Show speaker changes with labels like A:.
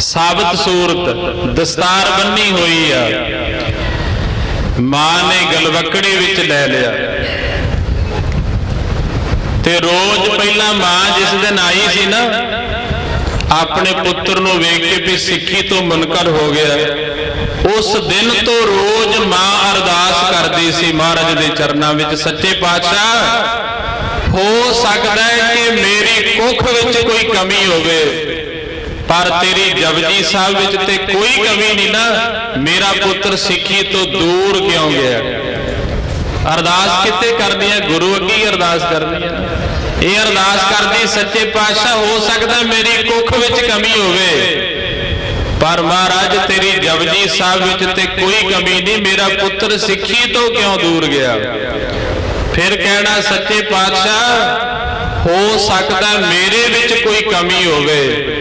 A: ਸਾਬਤ ਸੂਰਤ, ਦਸਤਾਰ ਬੰਨੀ ਹੋਈ ਆ। ਮਾਂ ਨੇ ਗਲਵਕੜੀ ਵਿੱਚ ਲੈ ਲਿਆ। ਤੇ ਰੋਜ਼ ਪਹਿਲਾਂ ਮਾਂ ਜਿਸ ਦਿਨ ਆਈ ਸੀ ਨਾ, ਆਪਣੇ ਪੁੱਤਰ ਨੂੰ ਵੇਖ ਕੇ ਵੀ ਸਿੱਖੀ ਤੋਂ ਮੁਨਕਰ ਹੋ ਗਿਆ। ਉਸ ਦਿਨ ਤੋਂ ਰੋਜ਼ ਮਾਂ ਅਰਦਾਸ ਕਰਦੀ ਸੀ ਮਹਾਰਾਜ ਦੇ ਚਰਨਾਂ ਵਿੱਚ, ਸੱਚੇ ਪਾਤਸ਼ਾਹ, ਹੋ ਸਕਦਾ ਹੈ ਕਿ ਮੇਰੀ ਕੁੱਖ ਵਿੱਚ ਕੋਈ ਕਮੀ ਹੋਵੇ। ਪਰ ਤੇਰੀ ਜਪਜੀ ਸਾਹਿਬ ਵਿੱਚ ਤੇ ਕੋਈ ਕਮੀ ਨਹੀਂ ਨਾ ਮੇਰਾ ਪੁੱਤਰ ਸਿੱਖੀ ਤੋਂ ਦੂਰ ਕਿਉਂ ਗਿਆ? ਅਰਦਾਸ ਕਿੱਥੇ ਕਰਨੀ ਹੈ ਗੁਰੂ ਅੱਗੇ ਅਰਦਾਸ ਕਰਨੀ ਹੈ ਇਹ ਅਰਦਾਸ ਕਰਦੀ ਸੱਚੇ ਪਾਤਸ਼ਾਹ ਹੋ ਸਕਦਾ ਮੇਰੀ ਕੁੱਖ ਵਿੱਚ ਕਮੀ ਹੋਵੇ। ਪਰ ਮਹਾਰਾਜ ਤੇਰੀ ਜਪਜੀ ਸਾਹਿਬ ਵਿੱਚ ਤੇ ਕੋਈ ਕਮੀ ਨਹੀਂ। ਮੇਰਾ ਪੁੱਤਰ ਸਿੱਖੀ ਤੋਂ ਕਿਉਂ ਦੂਰ ਗਿਆ? ਫਿਰ ਕਹਿਣਾ ਸੱਚੇ ਪਾਤਸ਼ਾਹ ਹੋ ਸਕਦਾ ਮੇਰੇ ਵਿੱਚ ਕੋਈ ਕਮੀ ਹੋਵੇ।